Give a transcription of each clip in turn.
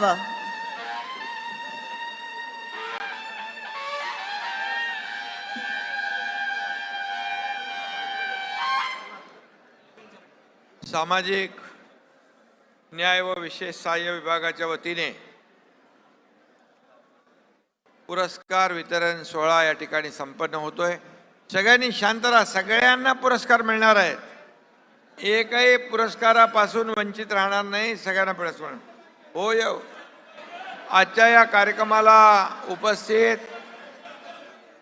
Bravo. सामाजिक न्याय व विशेष सहाय्य विभागाच्या वतीने पुरस्कार वितरण सोहळा या ठिकाणी संपन्न होतोय. सगळ्यांनी शांत राहा. सगळ्यांना पुरस्कार मिळणार आहेत. एकही पुरस्कारापासून वंचित राहणार नाही. सगळ्यांना पुरस्कार होय आजच्या या कार्यक्रमाला उपस्थित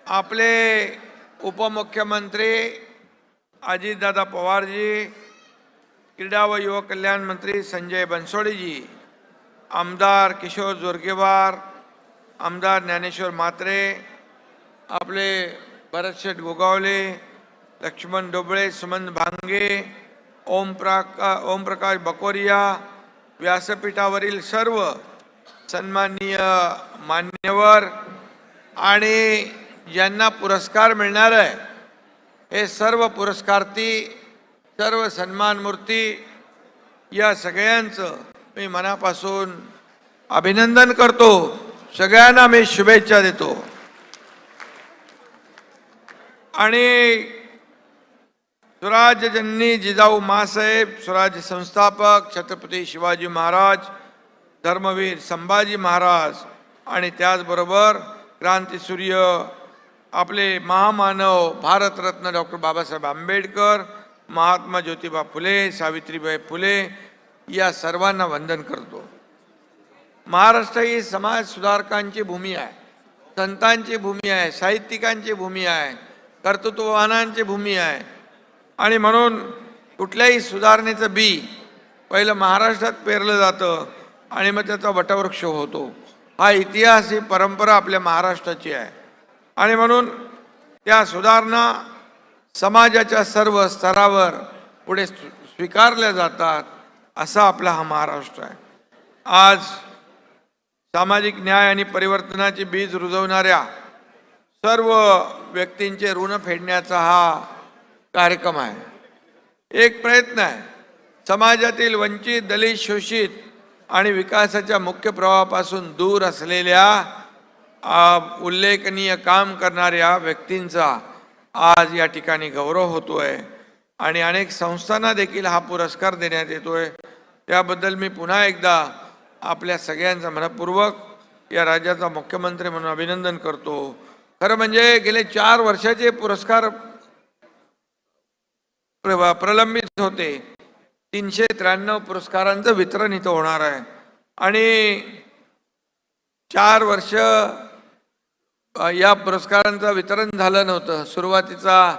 आपले उपमुख्यमंत्री अजितदादा पवारजी क्रीडा व युवक कल्याण मंत्री संजय बनसोडेजी आमदार किशोर जोरगेवार आमदार ज्ञानेश्वर म्हात्रे आपले भरतशेठ गोगावले लक्ष्मण डोबळे सुमन भांगे ओम प्राका ओमप्रकाश बकोरिया व्यासपीठावरील सर्व सन्माननीय मान्यवर आणि ज्यांना पुरस्कार मिळणार आहे हे सर्व पुरस्कार्थी सर्व सन्मान मूर्ती या सगळ्यांचं मी मनापासून अभिनंदन करतो. सगळ्यांना मी शुभेच्छा देतो. आणि स्वराज्यजननी जिजाऊ मासाहेब स्वराज्य संस्थापक छत्रपती शिवाजी महाराज धर्मवीर संभाजी महाराज आणि त्याचबरोबर क्रांतीसूर्य आपले महामानव भारतरत्न डॉक्टर बाबासाहेब आंबेडकर महात्मा ज्योतिबा फुले सावित्रीबाई फुले या सर्वांना वंदन करतो. महाराष्ट्र ही समाज सुधारकांची भूमी आहे संतांची भूमी आहे साहित्यिकांची भूमी आहे कर्तृत्ववानांची भूमी आहे आणि म्हणून कुठल्याही सुधारणेचं बी पहिलं महाराष्ट्रात पेरलं जातं आणि मग त्याचा वटवृक्ष होतो. हा इतिहास ही परंपरा आपल्या महाराष्ट्राची आहे. आणि म्हणून त्या सुधारणा समाजाच्या सर्व स्तरावर पुढे स्वीकारल्या जातात असा आपला हा महाराष्ट्र आहे. आज सामाजिक न्याय आणि परिवर्तनाची बीज रुजवणाऱ्या सर्व व्यक्तींचे ऋण फेडण्याचा हा कार्यक्रम आहे. एक प्रयत्न आहे. समाजातील वंचित दलित शोषित आणि विकासाच्या मुख्य प्रवाहापासून दूर असलेल्या उल्लेखनीय काम करणाऱ्या व्यक्तींचा आज या ठिकाणी गौरव होतोय आणि अनेक संस्थांना देखील हा पुरस्कार देण्यात येतोय. त्याबद्दल मी पुन्हा एकदा आपल्या सगळ्यांचा मनपूर्वक या राज्याचा मुख्यमंत्री म्हणून अभिनंदन करतो. खरं म्हणजे गेले चार वर्षाचे पुरस्कार प्र- प्रलंबित होते. तीनशे त्र्याण्णव पुरस्कारांचं वितरण इथं होणार आहे. आणि चार वर्ष या पुरस्कारांचं वितरण झालं नव्हतं. सुरुवातीचा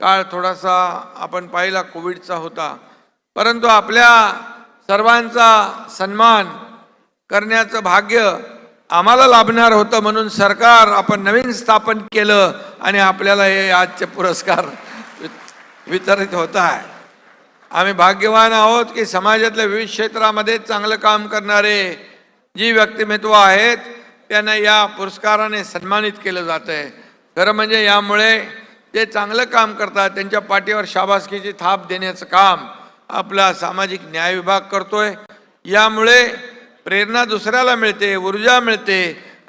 काळ थोडासा आपण पाहिला कोविडचा होता. परंतु आपल्या सर्वांचा सन्मान करण्याचं भाग्य आम्हाला लाभणार होतं म्हणून सरकार आपण नवीन स्थापन केलं आणि आपल्याला हे आजचे पुरस्कार वितरित होत आहे आम्ही भाग्यवान आहोत की समाजातल्या विविध क्षेत्रामध्ये चांगलं काम करणारे जी व्यक्तिमत्व आहेत त्यांना या पुरस्काराने सन्मानित केलं जात आहे खरं म्हणजे यामुळे जे चांगलं काम करतात त्यांच्या पाठीवर शाबासकीची थाप देण्याचं काम आपला सामाजिक न्याय विभाग करतोय. यामुळे प्रेरणा दुसऱ्याला मिळते ऊर्जा मिळते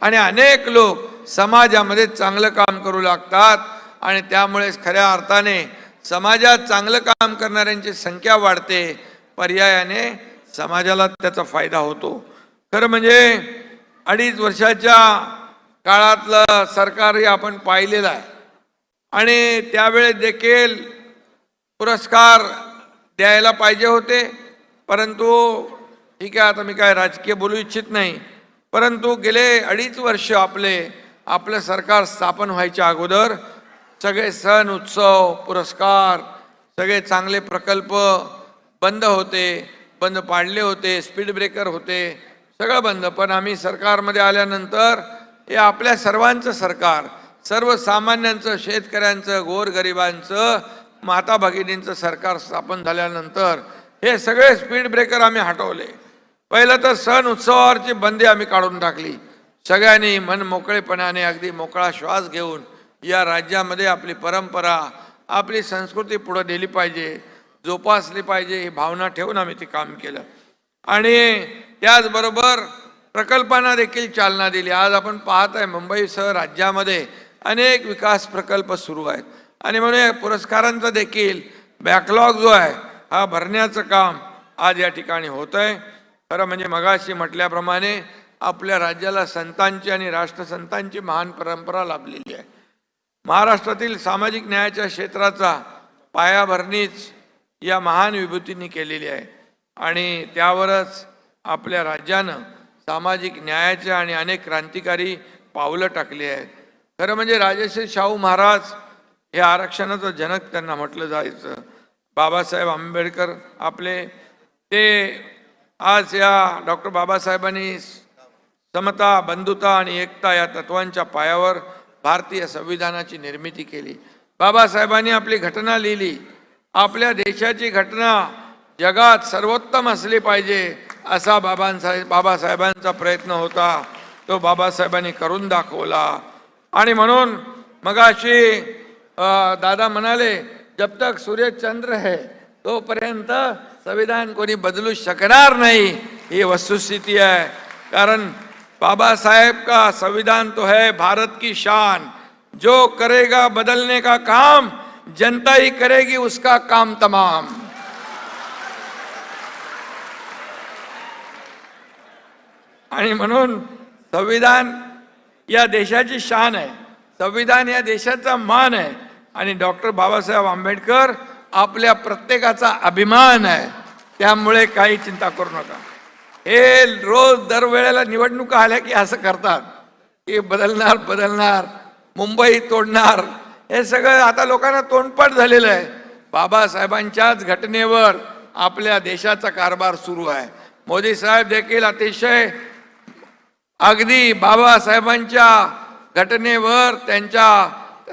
आणि अनेक लोक समाजामध्ये चांगलं काम करू लागतात आणि त्यामुळेच खऱ्या अर्थाने समाजात चांगलं काम करणाऱ्यांची संख्या वाढते पर्यायाने समाजाला त्याचा फायदा होतो. खरं म्हणजे अडीच वर्षाच्या काळातलं सरकारही आपण पाहिलेलं आहे. आणि त्यावेळेस देखील पुरस्कार द्यायला पाहिजे होते. परंतु ठीक आहे आता मी काय राजकीय बोलू इच्छित नाही. परंतु गेले अडीच वर्ष आपले आपलं सरकार स्थापन व्हायच्या अगोदर सगळे सण उत्सव पुरस्कार सगळे चांगले प्रकल्प बंद होते बंद पाडले होते स्पीड ब्रेकर होते सगळं बंद. पण आम्ही सरकारमध्ये आल्यानंतर हे आपल्या सर्वांचं सरकार सर्वसामान्यांचं शेतकऱ्यांचं गोरगरिबांचं माता भगिनींचं सरकार स्थापन झाल्यानंतर हे सगळे स्पीड ब्रेकर आम्ही हटवले. पहिलं तर सण उत्सवावरची बंदी आम्ही काढून टाकली. सगळ्यांनी मन मोकळेपणाने अगदी मोकळा श्वास घेऊन या राज्यामध्ये आपली परंपरा आपली संस्कृती पुढं नेली पाहिजे जोपासली पाहिजे ही भावना ठेवून आम्ही ते काम केलं. आणि त्याचबरोबर प्रकल्पांना देखील चालना दिली. आज आपण पाहत आहे मुंबईसह राज्यामध्ये अनेक विकास प्रकल्प सुरू आहेत. आणि म्हणून या पुरस्कारांचा देखील बॅकलॉग जो आहे हा भरण्याचं काम आज या ठिकाणी होत आहे खरं म्हणजे मगाशी म्हटल्याप्रमाणे आपल्या राज्याला संतांची आणि राष्ट्रसंतांची महान परंपरा लाभलेली आहे. महाराष्ट्रातील सामाजिक न्यायाच्या क्षेत्राचा पायाभरणीच या महान विभूतींनी केलेली आहे. आणि त्यावरच आपल्या राज्यानं सामाजिक न्यायाच्या आणि अनेक क्रांतिकारी पावलं टाकली आहेत. खरं म्हणजे राजश्री शाहू महाराज हे आरक्षणाचं जनक त्यांना म्हटलं जायचं. बाबासाहेब आंबेडकर आपले ते आज या डॉक्टर बाबासाहेबांनी समता बंधुता आणि एकता या तत्वांच्या पायावर भारतीय संविधानाची निर्मिती केली. बाबासाहेबांनी आपली घटना लिहिली. आपल्या देशाची घटना जगात सर्वोत्तम असली पाहिजे असा बाबांसाहेब बाबासाहेबांचा प्रयत्न होता. तो बाबासाहेबांनी करून दाखवला. आणि म्हणून मगाशी दादा म्हणाले जब तक सूर्यचंद्र है तोपर्यंत संविधान कोणी बदलू शकणार नाही. ही वस्तुस्थिती आहे. कारण बाबा साहेब का संविधान तो है भारत की शान। जो करेगा बदलने का काम जनता ही करेगी उसका काम तमाम। आणि म्हणून संविधान या देशाची शान आहे. संविधान या देशाचा मान आहे. आणि डॉक्टर बाबासाहेब आंबेडकर आपल्या प्रत्येकाचा अभिमान आहे. त्यामुळे काही चिंता करू नका. हे रोज दरवेळेला निवडणुका आल्या की असं करतात. की बदलणार बदलणार मुंबई तोडणार. हे सगळं आता लोकांना तोंडपाठ झालेलं आहे. बाबासाहेबांच्याच घटनेवर आपल्या देशाचा कारभार सुरू आहे. मोदी साहेब देखील अतिशय अगदी बाबासाहेबांच्या घटनेवर त्यांच्या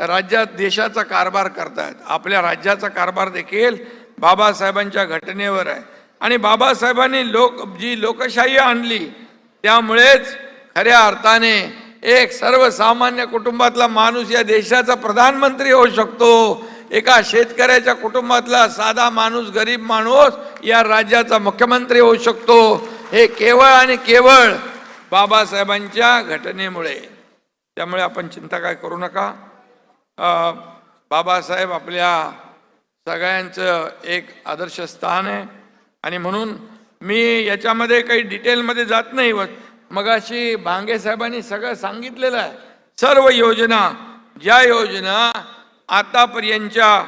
राज्यात देशाचा कारभार करतायत. आपल्या राज्याचा कारभार देखील बाबासाहेबांच्या घटनेवर आहे. आणि बाबासाहेबांनी लोक जी लोकशाही आणली त्यामुळेच खऱ्या अर्थाने एक सर्वसामान्य कुटुंबातला माणूस या देशाचा प्रधानमंत्री होऊ शकतो. एका शेतकऱ्याच्या कुटुंबातला साधा माणूस गरीब माणूस या राज्याचा मुख्यमंत्री होऊ शकतो. हे केवळ आणि केवळ बाबासाहेबांच्या घटनेमुळे. त्यामुळे आपण चिंता काय करू नका. बाबासाहेब आपल्या सगळ्यांचं एक आदर्श स्थान आहे. आणि म्हणून मी याच्यामध्ये काही डिटेलमध्ये जात नाही व मगाशी भांगे साहेबांनी सगळं सांगितलेलं आहे. सर्व योजना ज्या योजना आतापर्यंतच्या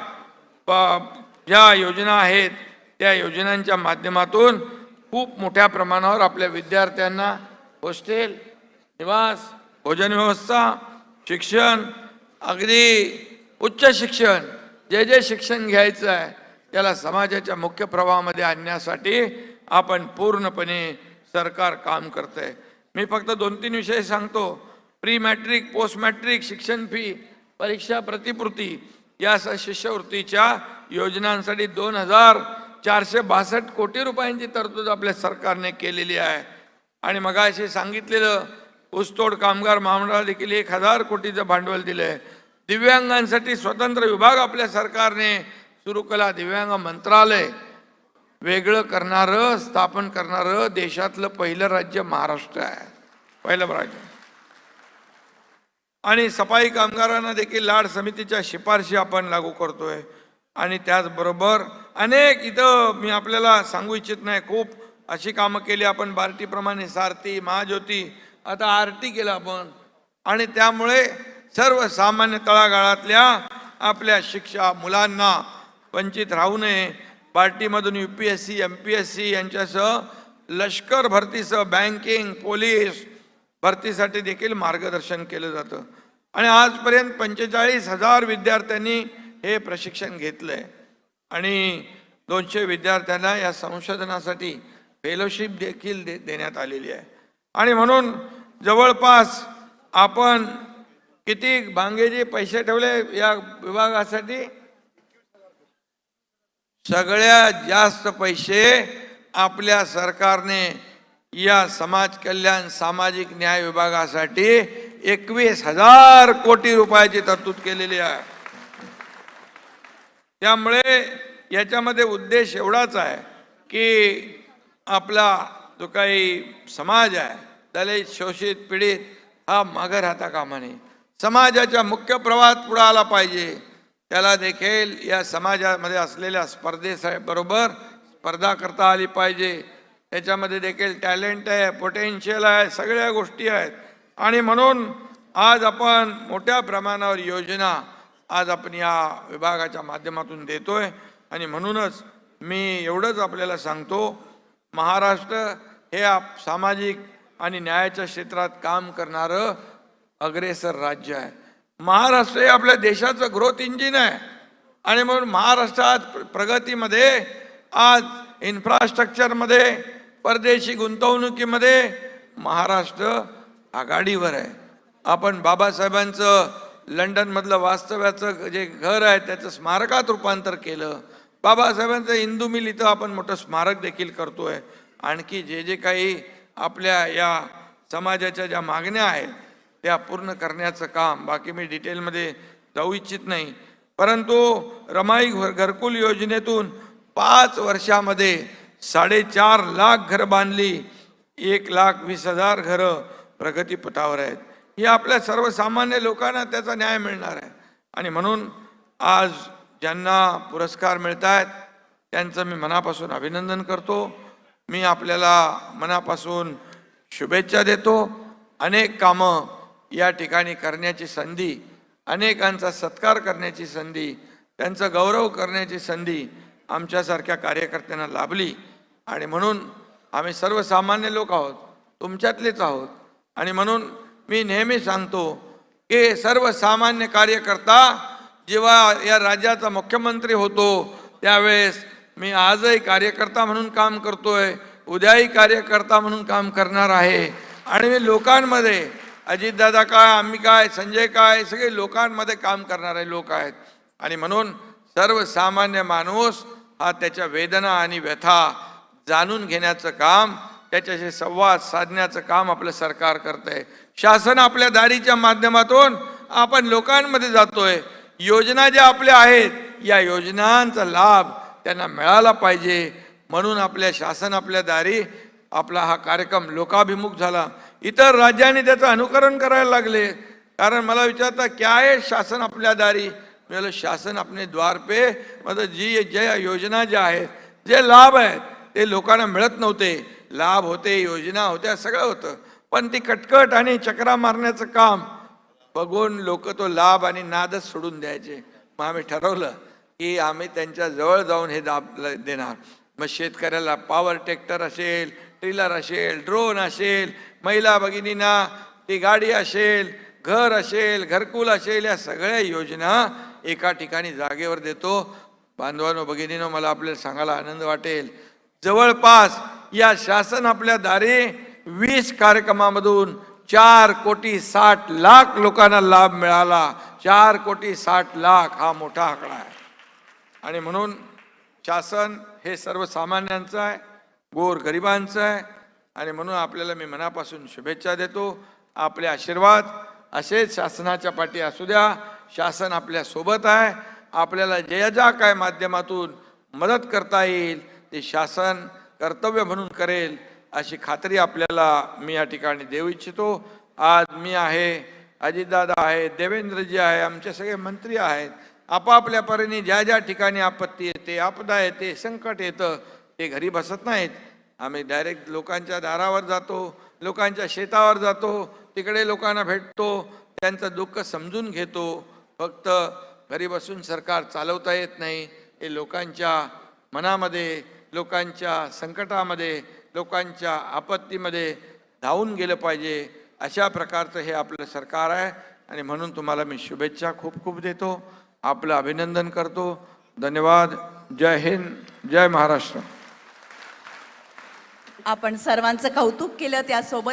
प- ज्या योजना आहेत त्या योजनांच्या माध्यमातून खूप मोठ्या प्रमाणावर आपल्या विद्यार्थ्यांना हॉस्टेल निवास भोजन व्यवस्था शिक्षण अगदी उच्च शिक्षण जे जे शिक्षण घ्यायचं आहे याला समाजाच्या मुख्य प्रवाहामध्ये आणण्यासाठी आपण पूर्णपणे सरकार काम करत आहे मी फक्त दोन तीन विषय सांगतो. प्री मॅट्रिक पोस्ट मॅट्रिक शिक्षण फी परीक्षा प्रतिपूर्ती या शिष्यवृत्तीच्या योजनांसाठी दोन हजार चारशे बासष्ट कोटी रुपयांची तरतूद आपल्या सरकारने केलेली आहे. आणि मगाशी सांगितलेलं ऊसतोड कामगार महामंडळाला देखील एक हजार कोटीचं भांडवल दिलं आहे दिव्यांगांसाठी स्वतंत्र विभाग आपल्या सरकारने सुरू केला. दिव्यांग मंत्रालय वेगळं करणारं स्थापन करणारं देशातलं पहिलं राज्य महाराष्ट्र आहे. पहिलं राज्य. आणि सफाई कामगारांना देखील लाड समितीच्या शिफारशी आपण लागू करतोय. आणि त्याचबरोबर अनेक इथं मी आपल्याला सांगू इच्छित नाही खूप अशी कामं केली आपण बार्टीप्रमाणे सारथी महाज्योती आता आरटी केलं आपण. आणि त्यामुळे सर्वसामान्य तळागाळातल्या आपल्या शिक्षा मुलांना वंचित राहू नये. पार्टीमधून U P S C M P S C यांच्यासह लष्कर भरतीसह बँकिंग पोलीस भरतीसाठी देखील मार्गदर्शन केलं जातं. आणि आजपर्यंत पंचेचाळीस हजार विद्यार्थ्यांनी हे प्रशिक्षण घेतलं आहे आणि दोनशे विद्यार्थ्यांना या संशोधनासाठी फेलोशिप देखील दे देण्यात आलेली आहे. आणि म्हणून जवळपास आपण किती भांगेचे पैसे ठेवले या विभागासाठी? सगळ्यात जास्त पैसे आपल्या सरकारने या समाज कल्याण सामाजिक न्याय विभागासाठी एकवीस हजार कोटी रुपयाची तरतूद केलेली आहे. त्यामुळे याच्यामध्ये उद्देश एवढाच आहे की आपला जो काही समाज आहे दलित शोषित पीडित हा मागं राहता कामा नये समाजाच्या मुख्य प्रवाहात पुढे आला पाहिजे. त्याला देखील या समाजामध्ये असलेल्या स्पर्धेबरोबर स्पर्धा करता आली पाहिजे. त्याच्यामध्ये देखील टॅलेंट आहे पोटेन्शियल आहे सगळ्या गोष्टी आहेत. आणि म्हणून आज आपण मोठ्या प्रमाणावर योजना आज आपण या विभागाच्या माध्यमातून देतोय. आणि म्हणूनच मी एवढंच आपल्याला सांगतो महाराष्ट्र हे आप सामाजिक आणि न्यायाच्या क्षेत्रात काम करणारं अग्रेसर राज्य आहे. महाराष्ट्र हे आपल्या देशाचं ग्रोथ इंजिन आहे. आणि म्हणून महाराष्ट्रात प्रगतीमध्ये आज इन्फ्रास्ट्रक्चरमध्ये परदेशी गुंतवणुकीमध्ये महाराष्ट्र आघाडीवर आहे. आपण बाबासाहेबांचं लंडनमधलं वास्तव्याचं जे घर आहे त्याचं स्मारकात रूपांतर केलं. बाबासाहेबांचं हिंदू मिल इथं आपण मोठं स्मारक देखील करतोय. आणखी जे जे काही आपल्या या समाजाच्या ज्या मागण्या आहेत त्या पूर्ण करण्याचं काम. बाकी मी डिटेलमध्ये जाऊ इच्छित नाही. परंतु रमाई घर घरकुल योजनेतून पाच वर्षामध्ये साडेचार लाख घरं बांधली. एक लाख वीस हजार घरं प्रगतीपथावर आहेत. ही आपल्या सर्वसामान्य लोकांना त्याचा न्याय मिळणार आहे. आणि म्हणून आज ज्यांना पुरस्कार मिळत आहेत त्यांचं मी मनापासून अभिनंदन करतो. मी आपल्याला मनापासून शुभेच्छा देतो. अनेक कामं या ठिकाणी करण्याची संधी अनेकांचा सत्कार करण्याची संधी त्यांचा गौरव करण्याची संधी आमच्यासारख्या कार्यकर्त्यांना लाभली. आणि म्हणून आम्ही सर्वसामान्य लोक आहोत तुमच्यातलेच आहोत. आणि म्हणून मी नेहमी सांगतो की सर्वसामान्य कार्यकर्ता जेव्हा या राज्याचा मुख्यमंत्री होतो त्यावेळेस मी आजही कार्यकर्ता म्हणून काम करतोय उद्याही कार्यकर्ता म्हणून काम करणार आहे. आणि मी लोकांमध्ये अजितदादा काय आम्ही काय संजय काय सगळे लोकांमध्ये काम करणारे लोक आहेत. आणि म्हणून सर्वसामान्य माणूस हा त्याच्या वेदना आणि व्यथा जाणून घेण्याचं काम त्याच्याशी संवाद साधण्याचं काम आपलं सरकार करतंय. शासन आपल्या दारीच्या माध्यमातून आपण लोकांमध्ये जातोय. योजना ज्या आपल्या आहेत या योजनांचा लाभ त्यांना मिळाला पाहिजे. म्हणून आपल्या शासन आपल्या दारी आपला हा कार्यक्रम लोकाभिमुख झाला. इतर राज्यांनी त्याचं अनुकरण करायला लागले. कारण मला विचारता क्या आहे शासन आपल्या दारी म्हणजे शासन आपले द्वार पे? मतलब जी ज्या योजना ज्या आहेत जे लाभ आहेत ते लोकांना मिळत नव्हते. लाभ होते योजना होत्या सगळं होतं. पण ती कटकट आणि चक्रा मारण्याचं काम बघून लोक तो लाभ आणि नादच सोडून द्यायचे. मग आम्ही ठरवलं की आम्ही त्यांच्या जवळ जाऊन हे दाब ल- देणार. मग शेतकऱ्याला पॉवर ट्रॅक्टर असेल ट्रिलर असेल ड्रोन असेल महिला भगिनींना ती गाडी असेल घर असेल घरकुल असेल या सगळ्या योजना एका ठिकाणी जागेवर देतो. बांधवानो भगिनीनो मला आपल्याला सांगायला आनंद वाटेल. जवळपास या शासन आपल्या दारे वीस कार्यक्रमामधून चार कोटी साठ लाख लोकांना लाभ मिळाला. चार कोटी साठ लाख हा मोठा आकडा आहे. आणि म्हणून शासन हे सर्वसामान्यांचं आहे. गोर गरिबांचं आहे. आणि म्हणून आपल्याला मी मनापासून शुभेच्छा देतो. आपले आशीर्वाद. असेच शासनाच्या पाठी असू द्या. शासन आपल्यासोबत आहे. आपल्याला ज्या ज्या काय माध्यमातून मदत करता येईल ते शासन कर्तव्य म्हणून करेल अशी खात्री आपल्याला मी या ठिकाणी देऊ इच्छितो. आज मी आहे अजितदादा आहे देवेंद्रजी आहे आमचे सगळे मंत्री आहेत. आपापल्या परीने ज्या ज्या ठिकाणी आपत्ती येते आपदा येते संकट येतं ते घरी बसत नाहीत. आम्ही डायरेक्ट लोकांच्या दारावर जातो लोकांच्या शेतावर जातो तिकडे लोकांना भेटतो. त्यांचं दुःख समजून घेतो. फक्त घरी बसून सरकार चालवता येत नाही. हे लोकांच्या मनामध्ये लोकांच्या संकटामध्ये लोकांच्या आपत्तीमध्ये धावून गेलं पाहिजे. अशा प्रकारचं हे आपलं सरकार आहे. आणि म्हणून तुम्हाला मी शुभेच्छा खूप खूप देतो. आपलं अभिनंदन करतो. धन्यवाद. जय हिंद. जय महाराष्ट्र. आपण सर्वांचं कौतुक केलं त्यासोबत